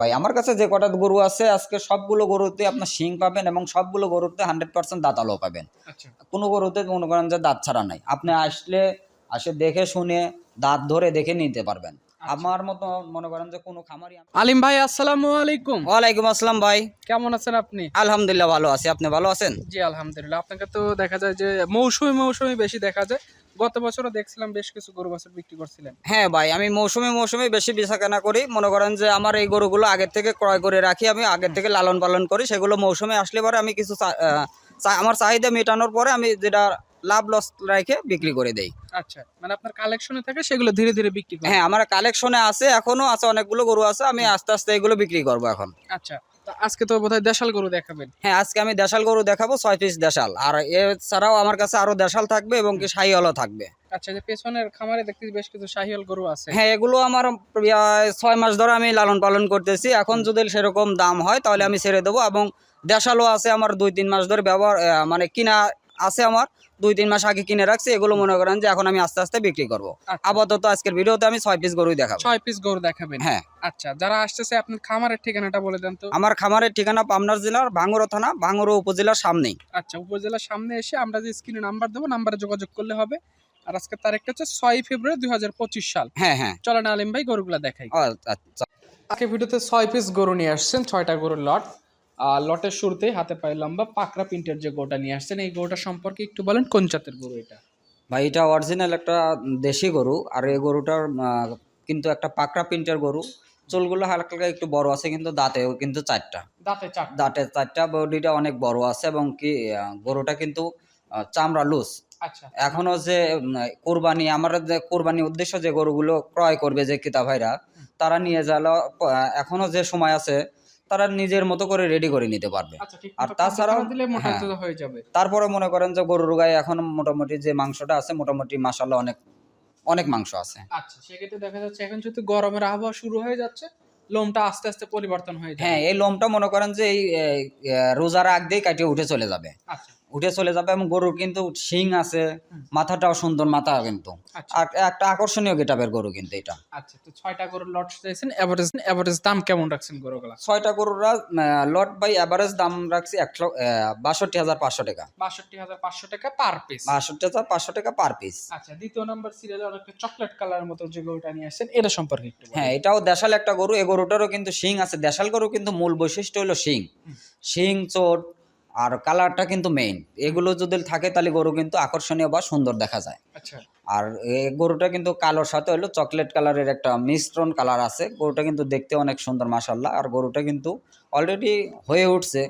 ভাই আমার কাছে যে কটা গরু আছে আজকে সবগুলো গরুতে আপনার শিং পাবেন এবং সবগুলো গরুতে হান্ড্রেড পার্সেন্ট দাঁতালো পাবেন। আচ্ছা। কোনো গরুতে মনে করেন যে দাঁত ছাড়া নাই। আপনি আসলে আসে দেখে শুনে দাঁত ধরে দেখে নিতে পারবেন। আমার মতো মনে করেন যে কোনো খামারি আলিম ভাই আসসালামু আলাইকুম। ওয়ালাইকুম আসসালাম ভাই। কেমন আছেন আপনি? আলহামদুলিল্লাহ ভালো আছি। আপনি ভালো আছেন? জি আলহামদুলিল্লাহ। আপনাকে তো দেখা যায় যে মৌসুমি মৌসুমি বেশি দেখা যায়। গত বছরও দেখছিলাম বেশ কিছু গরু বছর বিক্রি করছিলেন। হ্যাঁ ভাই আমি মৌসুমে মৌসুমে বেশি বেচা কেনা করি। মনে করেন যে আমার এই গরুগুলো আগের থেকে ক্রয় করে রাখি আমি আগের থেকে লালন পালন করি। সেগুলো মৌসুমে আসলে পরে আমি কিছু আমার চাহিদা মেটানোর পরে আমি যেটা লাভ লস রেখে বিক্রি করে দেই। আচ্ছা মানে আপনার কালেকশনে থাকে সেগুলো ধীরে ধীরে বিক্রি হ্যাঁ আমার কালেকশনে আছে এখনও আছে অনেকগুলো গরু আছে আমি আস্তে আস্তে এগুলো বিক্রি করব এখন। আচ্ছা আজকে তো বোধহয় দেশাল গরু দেখাবেন। হ্যাঁ আজকে আমি দেশাল গরু দেখাবো ছয় পিস দেশাল। আর এছাড়াও আমার কাছে আরও দেশাল থাকবে এবং কি শাহিওয়ালও থাকবে। আচ্ছা যে পেছনের খামারে দেখতে বেশ কিছু গরু আছে। হ্যাঁ এগুলো আমার ছয় মাস ধরে আমি লালন পালন করতেছি। এখন যদি সেরকম দাম হয় তাহলে আমি ছেড়ে দেবো এবং দেশালও আছে আমার দুই তিন মাস ধরে ব্যবহার মানে কিনা আছে আমার দুই তিন মাস আগে কিনে রাখছি এগুলো মনে করেন যে এখন আমি আস্তে আস্তে বিক্রি করব। আচ্ছা। আপাতত আজকের ভিডিওতে আমি ছয় পিস গরুই দেখাবো। ছয় পিস গরু দেখাবেন? হ্যাঁ। আচ্ছা যারা আসতেছে আপনার খামারের ঠিকানাটা বলে দেন তো। আমার খামারের ঠিকানা পাবনার জেলার ভাঙ্গুরো থানা ভাঙ্গুরো উপজেলার সামনেই। আচ্ছা উপজেলার সামনে এসে আমরা যে স্ক্রিনে নাম্বার দেবো নাম্বারে যোগাযোগ করলে হবে। আর আজকে তারিখটা হচ্ছে ছয় ফেব্রুয়ারি দুই হাজার পঁচিশ সাল। হ্যাঁ হ্যাঁ। চলেন আলিম ভাই গরুগুলা দেখাই। আচ্ছা। আজকে ভিডিওতে ছয় পিস গরু নিয়ে আসছেন ছয়টা গরুর লট লটের শুরুতেই হাতে পায়ে লম্বা পাকড়া প্রিন্টের যে গরুটা নিয়ে আসছেন এই গরুটা সম্পর্কে একটু বলেন কোন জাতের গরু এটা? ভাই এটা অরিজিনাল একটা দেশি গরু আর এই গরুটার কিন্তু একটা পাকড়া প্রিন্টের গরু। চুলগুলো হালকা হালকা একটু বড় আছে কিন্তু দাঁতেও কিন্তু চারটা। দাঁতে চার দাঁতে চারটা বডিটা অনেক বড় আছে এবং কি গরুটা কিন্তু চামড়া লুজ আচ্ছা। এখনও যে কোরবানি আমার যে কোরবানি উদ্দেশ্য যে গরুগুলো ক্রয় করবে যে কিতা ভাইরা তারা নিয়ে যাওয়া এখনও যে সময় আছে তারা নিজের মতো করে রেডি করে নিতে পারবে। আচ্ছা আর তাছাড়াও- হ্যাঁ। তারপরে মনে করেন যে গরুর গায়ে এখন মোটামুটি যে মাংসটা আছে মোটামুটি মাসাল্লাহ অনেক অনেক মাংস আছে। আচ্ছা সেক্ষেত্রে দেখা যাচ্ছে এখন যেহেতু গরমের আবহাওয়া শুরু হয়ে যাচ্ছে লোমটা আস্তে আস্তে পরিবর্তন হয়ে যাবে। হ্যাঁ এই লোমটা মনে করেন যে এই রোজার আগ দিয়ে কাটিয়ে উঠে চলে যাবে। আচ্ছা। উঠে চলে যাবে এবং গরুর কিন্তু শিং আছে মাথাটাও সুন্দর মাথা কিন্তু। আচ্ছা। আর একটা আকর্ষণীয় গেটাবের গরু কিন্তু এটা। আচ্ছা তো ছয়টা গরুর লট চাইছেন এভারেজ এভারেজ দাম কেমন রাখছেন গরুগুলা? ছয়টা গরুরা লট বাই অ্যাভারেজ দাম রাখছি একশো বাষট্টি হাজার পাঁচশো টাকা। বাষট্টি হাজার পাঁচশো টাকা পার পিস বাষট্টি হাজার পাঁচশো টাকা পার পিস আচ্ছা দ্বিতীয় নাম্বার সিরিয়ালে অনেকটা চকলেট কালারের মতো যে গরুটা নিয়ে আসছেন এটা সম্পর্কে একটু হ্যাঁ এটাও দেশাল একটা গরু এই গরুটারও কিন্তু শিং আছে। দেশাল গরু কিন্তু মূল বৈশিষ্ট্য হলো শিং। শিং চোট আর কালারটা কিন্তু মেইন এগুলো যদি থাকে তাহলে গরু কিন্তু আকর্ষণীয় বা সুন্দর দেখা যায়। আচ্ছা। আর এই গরুটা কিন্তু কালোর সাথে হলো চকলেট কালারের একটা মিশ্রণ কালার আছে। গরুটা কিন্তু দেখতে অনেক সুন্দর মাসাল্লাহ আর গরুটা কিন্তু অলরেডি হয়ে উঠছে।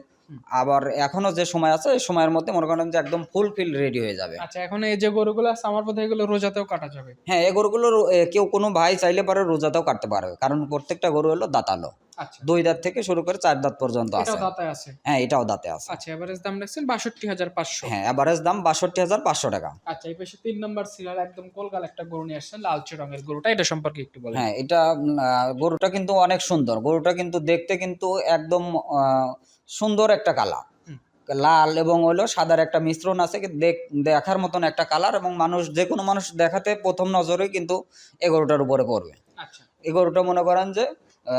আবার এখনও যে সময় আছে এই সময়ের মধ্যে মনে করেন যে একদম ফুল ফিল রেডি হয়ে যাবে। আচ্ছা এখন এই যে গরুগুলো আছে আমার বোধহয় এগুলো রোজাতেও কাটা যাবে। হ্যাঁ এই গরুগুলো কেউ কোনো ভাই চাইলে পারে রোজাতেও কাটতে পারবে কারণ প্রত্যেকটা গরু হলো দাঁতালো। আচ্ছা। দুই দাঁত থেকে শুরু করে চার দাঁত পর্যন্ত আছে। এটাও দাতায় আছে? হ্যাঁ এটাও দাঁতে আছে। আচ্ছা এভারেজ দাম রাখছেন বাষট্টি হাজার পাঁচশো। হ্যাঁ এভারেজ দাম বাষট্টি হাজার পাঁচশো টাকা। আচ্ছা এই পাশে তিন নম্বর সিরিয়াল একদম কোলগাল একটা গরু নিয়ে আসছেন লালচে রঙের গরুটা এটা সম্পর্কে একটু বলেন। হ্যাঁ এটা গরুটা কিন্তু অনেক সুন্দর। গরুটা কিন্তু দেখতে কিন্তু একদম আহ, সুন্দর একটা কালার লাল এবং হলো সাদার একটা মিশ্রণ আছে দেখ- দেখার মতন একটা কালার এবং মানুষ যে কোনো মানুষ দেখাতে প্রথম নজরেই কিন্তু এই গরুটার উপরে পড়বে। আচ্ছা। এই মনে করেন যে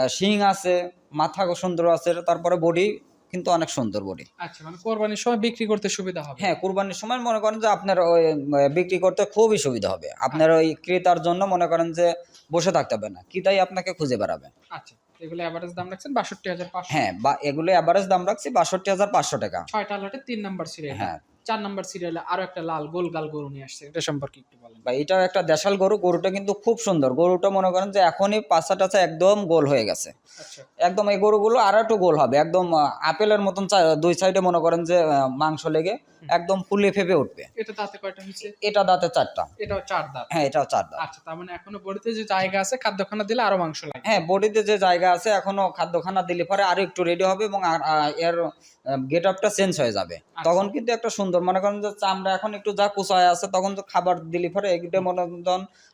শিং আছে মাথা সুন্দর আছে তারপরে বডি কিন্তু অনেক সুন্দর বডি। আচ্ছা মানে কোরবানির সময় বিক্রি করতে সুবিধা হবে। হ্যাঁ কুরবানির সময় মনে করেন যে আপনার ওই বিক্রি করতে খুবই সুবিধা হবে। আপনার ওই ক্রেতার জন্য মনে করেন যে বসে থাকতে হবে না ক্রেতাই আপনাকে খুঁজে বেড়াবে। আচ্ছা। এগুলো এভারেজ দাম রাখছেন বাষট্টি হাজার পাঁচশো। হ্যাঁ বা এগুলো অ্যাভারেজ দাম রাখছি বাষট্টি হাজার পাঁচশো টাকা। ছয়টা লটে তিন নম্বর সিরিয়াল হ্যাঁ। চার নম্বর সিরিয়ালে আরও একটা লাল গোল গাল গরু নিয়ে আসছে। এটা সম্পর্কে একটু বলেন। বা এটাও একটা দেশাল গরু গরুটা কিন্তু খুব সুন্দর। গরুটা মনে করেন যে এখনই পাঁচা টাচা একদম গোল হয়ে গেছে। আচ্ছা। একদম এই গরুগুলো আর একটু গোল হবে একদম আপেলের মতন দুই সাইডে মনে করেন যে মাংস লেগে একদম ফুলে ফেপে উঠবে। এটা দাঁতে কয়টা হয়েছে এটা দাঁতে চারটা। এটাও চার দাঁত। হ্যাঁ এটাও চার দাঁত। আচ্ছা তার মানে এখনও বডিতে যে জায়গা আছে খাদ্যখানা দিলে আরও মাংস লাগে। হ্যাঁ বডিতে যে জায়গা আছে এখনও খাদ্যখানা দিলে পরে আরও একটু রেডি হবে এবং এর গেট আপটা চেঞ্জ হয়ে যাবে। তখন কিন্তু একটা সুন্দর মনে করেন যে চামড়া এখন একটু যা কুচায় আছে তখন তো খাবার দিলে পরে এগুলো মনে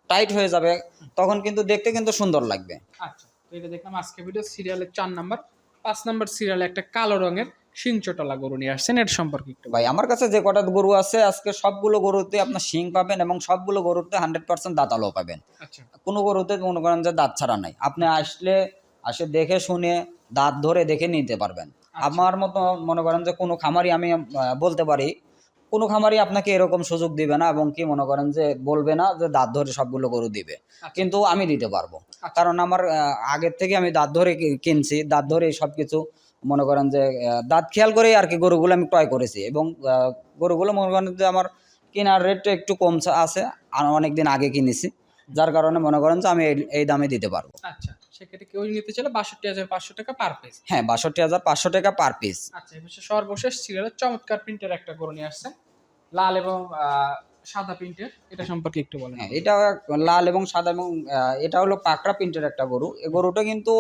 টাইট হয়ে যাবে তখন কিন্তু দেখতে কিন্তু সুন্দর লাগবে। আচ্ছা তো এটা দেখলাম আজকে ভিডিও সিরিয়ালের চার নাম্বার পাঁচ নাম্বার সিরিয়ালে একটা কালো রঙের। সিংচটলা গরু নিয়ে আসছেন এর সম্পর্কে একটু ভাই আমার কাছে যে কটা গরু আছে আজকে সবগুলো গরুতে আপনার শিং পাবেন এবং সবগুলো গরুতে হান্ড্রেড পার্সেন্ট দাঁতালো পাবেন। আচ্ছা। কোনো গরুতে মনে করেন যে দাঁত ছাড়া নাই। আপনি আসলে আসে দেখে শুনে দাঁত ধরে দেখে নিতে পারবেন। আমার মতো মনে করেন যে কোনো খামারি আমি বলতে পারি কোনো খামারি আপনাকে এরকম সুযোগ দিবে না এবং কি মনে করেন যে বলবে না যে দাঁত ধরে সবগুলো গরু দিবে। কিন্তু আমি দিতে পারব। কারণ আমার আগের থেকে আমি দাঁত ধরে কিনছি দাঁত ধরে সব কিছু মনে করেন যে দাঁত খেয়াল করেই আর কি গরুগুলো আমি ক্রয় করেছি এবং গরুগুলো মনে করেন যে আমার কেনার রেটটা একটু কম আছে আর অনেকদিন আগে কিনেছি। যার কারণে মনে করেন যে আমি এই- দামে দিতে পারব। আচ্ছা সেক্ষেত্রে কেউ নিতে চাইলে বাষট্টি হাজার পাঁচশো টাকা পার পিস হ্যাঁ বাষট্টি হাজার পাঁচশো টাকা পার পিস আচ্ছা এবার সর্বশেষ সিরিয়ালের চমৎকার প্রিন্টের একটা গরু নিয়ে আসছেন লাল এবং সাদা প্রিন্টের এটা সম্পর্কে একটু বলেন। হ্যাঁ এটা লাল এবং সাদা এবং এটা হলো পাকড়া প্রিন্টের একটা গরু। এই গরুটা কিন্তু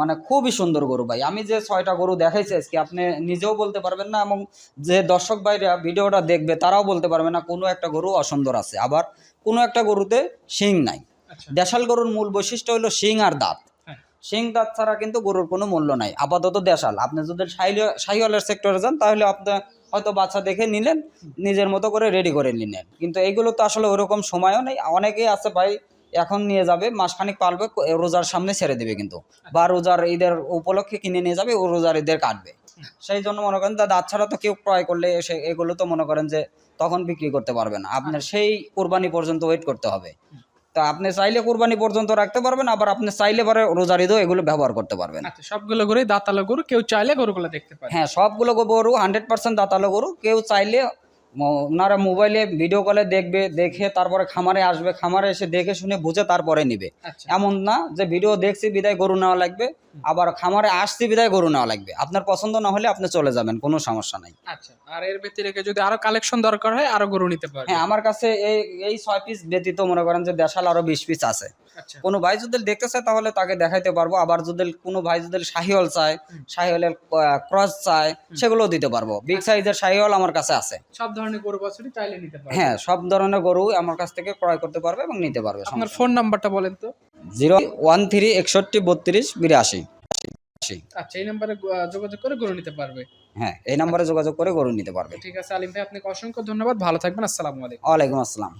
মানে খুবই সুন্দর গরু ভাই। আমি যে ছয়টা গরু দেখাইছি আজকে আপনি নিজেও বলতে পারবেন না এবং যে দর্শক ভাইরা ভিডিওটা দেখবে তারাও বলতে পারবে না কোনো একটা গরু অসুন্দর আছে। আবার কোনো একটা গরুতে শিং নাই। আচ্ছা। দেশাল গরুর মূল বৈশিষ্ট্য হলো শিং আর দাঁত। হ্যাঁ। শিং দাঁত ছাড়া কিন্তু গরুর কোনো মূল্য নাই। আপাতত দেশাল। আপনি যদি শাহিওয়ালের সেক্টরে যান তাহলে আপনি হয়তো বাচ্চা দেখে নিলেন নিজের মতো করে রেডি করে নিলেন। কিন্তু এইগুলো তো আসলে ওরকম সময়ও নেই। অনেকেই আছে ভাই এখন নিয়ে যাবে মাসখানিক পালবে রোজার সামনে ছেড়ে দেবে কিন্তু। বা রোজার ঈদের উপলক্ষে কিনে নিয়ে যাবে ও রোজার ঈদের কাটবে। সেই জন্য মনে করেন দাঁত ছাড়া তো কেউ ক্রয় করলে এসে এগুলো তো মনে করেন যে তখন বিক্রি করতে পারবে না। আপনার সেই কোরবানি পর্যন্ত ওয়েট করতে হবে। তা আপনি চাইলে কোরবানি পর্যন্ত রাখতে পারবেন আবার আপনি চাইলে পরে রোজার ঈদেও এগুলো ব্যবহার করতে পারবেন। আচ্ছা সবগুলো গরুই দাঁতালো গরু কেউ চাইলে গরুগুলো দেখতে পারে। হ্যাঁ সবগুলো গরু হান্ড্রেড পার্সেন্ট দাঁতালো গরু কেউ চাইলে ওনারা মোবাইলে ভিডিও কলে দেখবে দেখে তারপরে খামারে আসবে খামারে এসে দেখে শুনে বুঝে তারপরে নিবে। আচ্ছা। এমন না যে ভিডিও দেখছি বিদায় গরু নেওয়া লাগবে আবার খামারে আসছি বিদায় গরু নেওয়া লাগবে। আপনার পছন্দ না হলে আপনি চলে যাবেন কোনো সমস্যা নাই। আচ্ছা আর এর ব্যতিরেকে যদি আরও কালেকশন দরকার হয় আরও গরু নিতে পারবে। হ্যাঁ আমার কাছে এই এই ছয় পিস ব্যতীত মনে করেন যে দেশাল আরও বিশ পিস আছে। কোনো ভাই যদি দেখতে চায় তাহলে তাকে দেখাইতে পারব। আবার যদি কোনো ভাই যদি শাহিওল চায় শাহিওলের ক্রস চায় সেগুলোও দিতে পারব। বিগ সাইজের শাহিওল আমার কাছে আছে। সব ধরনের গরু বাছুরি চাইলে নিতে পারবে। হ্যাঁ সব ধরনের গরু আমার কাছ থেকে ক্রয় করতে পারবে এবং নিতে পারবে আপনার ফোন নাম্বারটা বলেন তো। জিরো ওয়ান থ্রি একষট্টি বত্রিশ বিরাশি। আচ্ছা এই নাম্বারে যোগাযোগ করে গরু নিতে পারবে। হ্যাঁ এই নাম্বারে যোগাযোগ করে গরু নিতে পারবে। ঠিক আছে আলিম ভাই আপনাকে অসংখ্য ধন্যবাদ। ভালো থাকবেন আসসালামু আলাইকুম। ওয়ালাইকুম আসসালাম।